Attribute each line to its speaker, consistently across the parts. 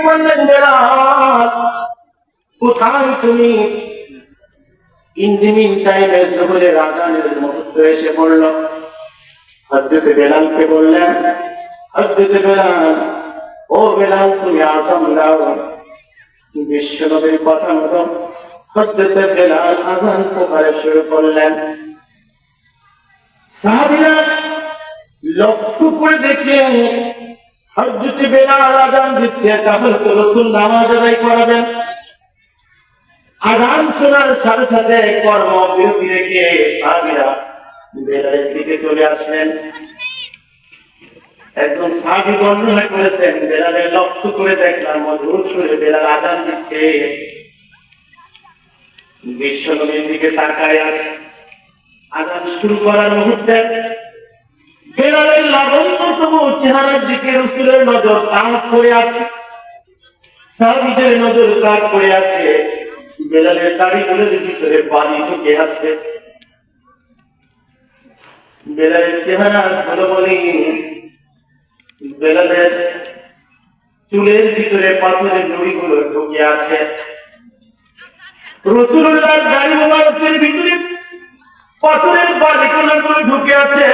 Speaker 1: বললেন বেলাল? কোথায় তুমি? ইন্দিমিন টাইমে জহুরের আজানের মুহূর্ত এসে পড়ল। হজরত বেলালকে বললেন হজরত বেলাল, ও বেলাল, তুমি আসাম দাও। বিশ্বনবীর কথা মতো হজরত বেলাল আজান পোকারে শুরু করলেন। সাহাবিরা লক্ষ্য করে দেখলেন হজরত বেলাল আজান দিচ্ছে, তাহলে তো রসুল নামাজ আদায় করাবেন। আগাম শোনার সাথে সাথে কর্ম বিরতি রেখে সাহাবিরা বেলালের দিকে চলে আসলেন। একজন সাহাবি বর্ণনা করেছেন, বেলালের লক্ষ্য করে দেখলাম মধুর সুরে বেলাল আদান দিচ্ছে। বিশ্বনবীর দিকে তাকায় আছে। আদান শুরু করার মুহূর্তে বেলালের লাবণ্যতম চেহারার দিকে রসুলের নজর আছে। সাহাবিদের নজর আছে। বেলালের ঢুকে আছে। বেলালের চেহারা ভালো বলি বেলালের চুলের ভিতরে পাথরের নুড়িগুলো ঢুকে আছে। গাড়ি মোবারকের ভিতরে পাথরের বালিগুলো ঢুকে আছে।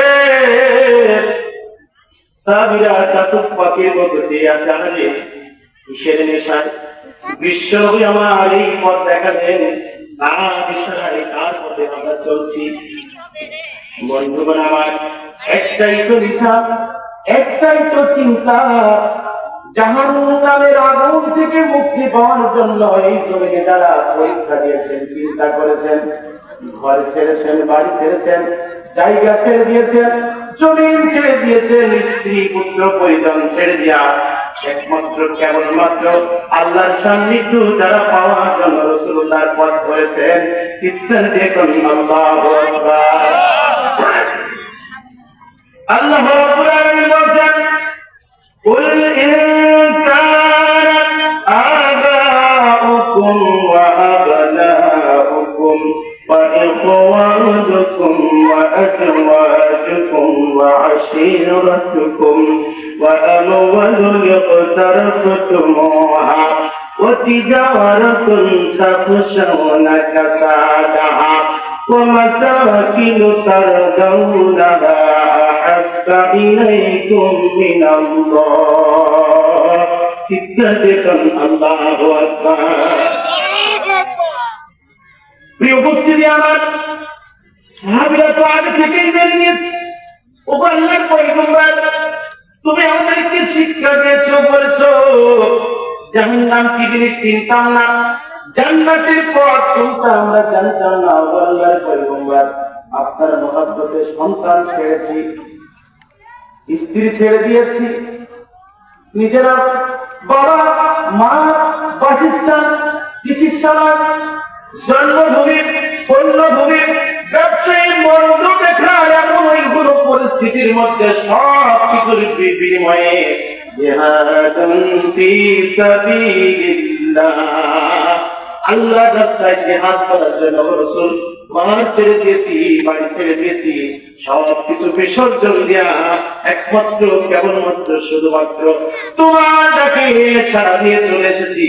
Speaker 1: সাবিরা চাতক পাখির মতো যে আছে আরে কিসের নেশায়? বিশ্বনবী আমার এই পথ দেখাবেন না বিশ্বনারী কার পথে আমরা চলছি। বন্ধুগণ আমার, একটাই তো নেশা, একটাই তো চিন্তা। জাহান নামের আগুন থেকে মুক্তি পাওয়ার জন্য এই জমিনে যারা পরীক্ষা দিয়েছেন, চিন্তা করেছেন। ঘর ছেড়েছেন, বাড়ি ছেড়েছেন, জায়গা ছেড়ে দিয়েছেন, জমিন ছেড়ে দিয়েছেন, স্ত্রী, পুত্র, পরিজন ছেড়ে দিয়া একমাত্র, কেবলমাত্র আল্লাহর সান্নিধ্য যারা পাওয়ার জন্য রসুল্লাহর পথ করেছেন চিৎকার দেখুন আল্লাহু আকবার। وإخوانكم وأزواجكم وعشيرتكم وأموال اقترفتموها وتجارة تخشون كسادها ومساكن ترضونها أحب إليكم من الله. سكتة الله أكبر. উপস্থিতি আমার সাহাবিরা তো আগে মেনে নিয়েছে। তুমি আমাদেরকে শিক্ষা জাহান্নাম কি জিনিস চিনতাম না। জান্নাতের পথ আমরা জানতাম না। আপনার মহাব্বতে সন্তান ছেড়েছি, স্ত্রী ছেড়ে দিয়েছি। নিজেরা বাবা, মা, বাসস্থান, চিকিৎসালয়, জন্মভূমি সব আল্লাহ ঘর ছেড়ে দিয়েছি, বাড়ি ছেড়ে দিয়েছি, সব কিছু বিসর্জন দিয়া একমাত্র কেবলমাত্র শুধুমাত্র তোমার ডাকে সারা দিয়ে চলে এসেছি।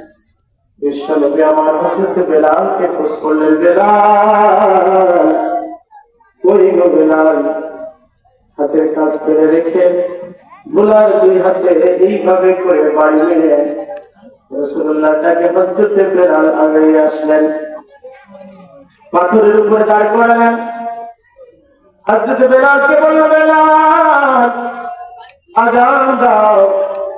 Speaker 1: বিশ্বনবী আমার হযরত বেলালকে খোঁজ করলেন, বেলাল। কই গো বেলাল হাতের কাজ ফেলে রেখে বুলার দুই হাতে এইভাবে করে বাড়ি মেরে রসুল্লাহ বেলাল আগে আসলেন। পাথরের উপরে দাঁড় করালেন। হযরত বেলালকে বলল বেলাল, আজান দাও।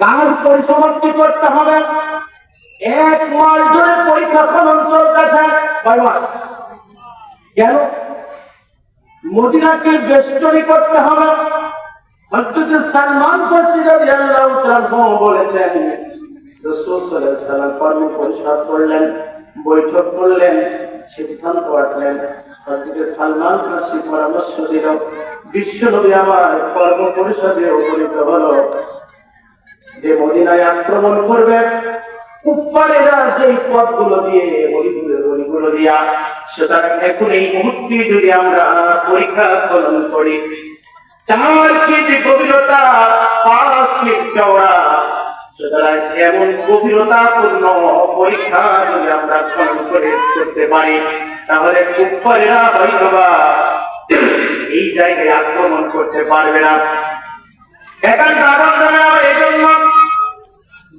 Speaker 1: কাজ পরিসমাপ্তি করতে হবে। এক মাস পরীক্ষা খনন চলতেছে। কয় মাস? কেন? মদিনাকে বেষ্টনী করতে হবে। হযরত সালমান রাদিয়াল্লাহু তাআলা বলেছেন, রাসূল সাল্লাল্লাহু আলাইহি পরিষদ করলেন, বৈঠক করলেন, সিদ্ধান্ত আটলেন হযরত সালমান ফারসি পরামর্শ দিল বিশ্বনবী আমার কর্ম পরিষদে উপনীত হলো। যে মদিনায় আক্রমণ করবে কুফারেরা যে দিয়ে দিয়া এখন এই মুহূর্তে যদি আমরা পরীক্ষা করি, চার গভীরতা, পাঁচ ফিট চওড়া, সুতরাং এমন গভীরতাপূর্ণ পরীক্ষা যদি আমরা ফলন করে করতে পারি, তাহলে কুফারেরা এই জায়গায় আক্রমণ করতে পারবে না। কারণ জানা এই জন্য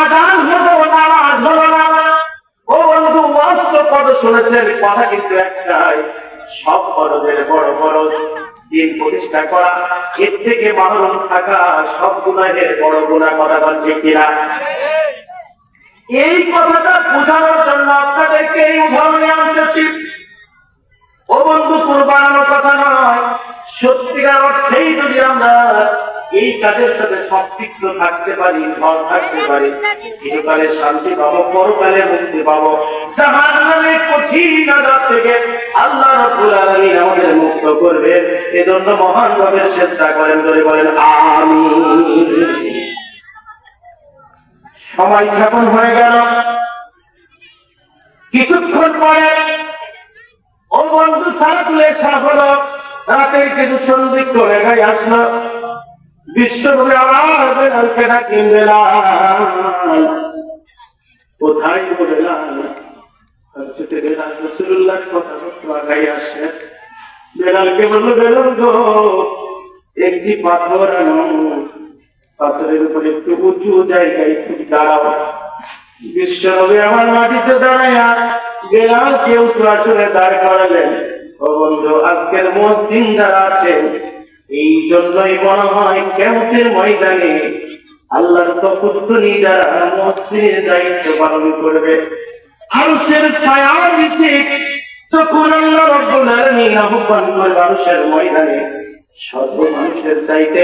Speaker 1: আজান হলো নামাজ হলো না। ও বন্ধু বাস্তব কত শুনেছেন কথা কিন্তু একটাই সব খরচের বড় খরচ, দিন প্রতিষ্ঠা করা, এর থেকে মাহরুম থাকা, সব গুণাহের বড় গুণা কথা বলছে কিনা? এই কথাটা বোঝানোর জন্য আপনাদেরকে এই উদাহরণে আনতেছি। ও বন্ধু কুরবানোর কথা নয়। সত্যিকার অর্থেই যদি আমরা এই কাজের সাথে সম্পৃক্ত থাকতে পারি ফল থাকতে পারি। ইহকালে শান্তি পাবো পরকালে মুক্তি পাবো। জাহান্নামের কঠিন থেকে আল্লাহ রাব্বুল আলামিন আমাদের মুক্ত করবে। এজন্য মহান ভাবে চেষ্টা করেন ধরে বলেন আমিন। সময় হয়ে গেল কিছুক্ষণ পরে ও বন্ধু ছাড়া তুলে ছাড়া হলো। রাতের কিছু সন্দিগ্ধ রেখায় আসলো। বেলাল কোথায় বেলাল বেলাল কথা বলল, বেলাল একটি পাথর পাথরের উপরে একটু উঁচু জায়গায় তুমি দাঁড়াও। বিশ্বনবী আমার মাটিতে দাঁড়াইয়া গেলাম কেউ আসলে দাঁড় করালেন। ও বন্ধু, আজকের মসজিদ যারা আছে এই জন্যই মনে হয়, কেমতের ময়দানে আল্লাহর তকুত্তনি যারা মসজিদের দায়িত্ব পালন করবে। আরশের ছায়ার নিচে, যখন আল্লাহ রব্বুল আলামিন আহ্বান করবে আরশের ময়দানে সর্ব মানুষের চাইতে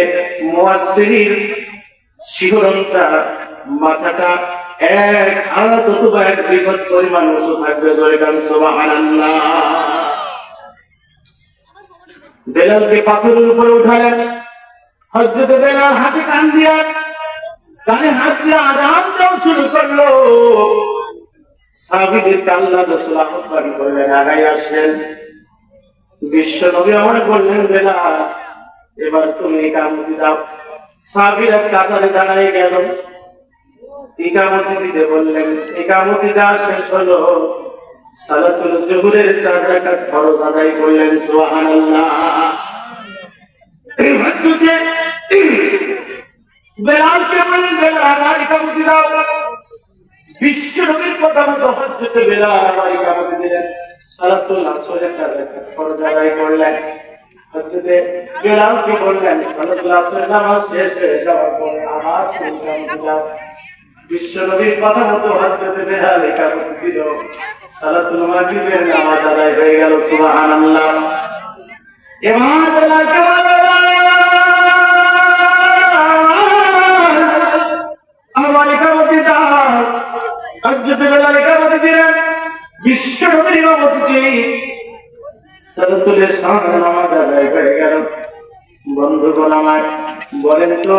Speaker 1: মুয়াজ্জিনের শিহরণটা মাথাটা এক হাত অথবা এক বৃহৎ পরিমাণ উঁচু থাকবে, জোরে গান সুবহানাল্লাহ। বেলালকে পাথরের উপরে উঠালেন। হযরত বেলাল হাতে কান দিয়া কানে হাত দিয়ে আরাম দেওয়া শুরু করল। সাহাবীদেরকে আল্লাহ রাসূল আহ্বান করলেন আগাই আসলেন। বিশ্ব নবী আমার বললেন বেলাল এবার তুমি কামতি দাও। সাহাবীরা কাতারে দাঁড়ায় গেল। ইকামতি দিতে বললেন, ইকামতি দেওয়া শেষ হলো। সালাতুল জোহরের চার রাকাত ফরজ আদায় করলেন, সুবহানাল্লাহ। এই ভাগ্যতে বেলালকে বললেন বেলাল আমার ইকামতি দাও। বিশ্ব নবীর কথা মতো হজরতে বেলাল আমার ইকামতি দিলেন। সালাতুল আসরের চার রাকাত ফরজ আদায় করলেন। হজরতে বেলালকে বললেন, সালাতুল আসরের নামাজ শেষ হয়ে যাওয়ার পরে আমার দাও বিশ্বনবীর কথা মতো হজরতে বেলাল ইকামতি দিল। সালাতুল মাগরিবের নামাজ আদায় হয়ে গেল, সুবহানাল্লাহ। আমার ইকামতি দাও হজরতে বেলাল ইকামতি দিলেন। বিশ্বনবীর ইমামতিতে সালাতুল ইসলাম নামাজ আদায় হয়ে গেল। বন্ধুগণ আমার বলেন তো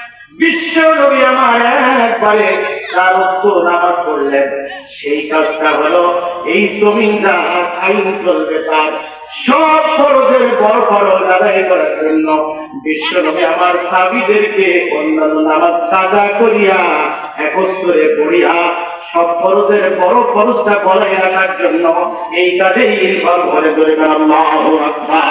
Speaker 1: বিশ্ব নবী আমার একবারে তার উত্তর নামাজ পড়লেন। সেই কাজটা হলো এই জমিনটা আইন চলবে তার সব ফরজের বড় ফরজ আদায় করার জন্য। বিশ্ব নবী আমার সাবিদেরকে অন্যান্য নামাজ কাজা করিয়া একস্তরে পড়িয়া সব ফরজের বড় ফরজটা বলাই রাখার জন্য এই কাজেই ইনভলভ করে ধরে আল্লাহু আকবার।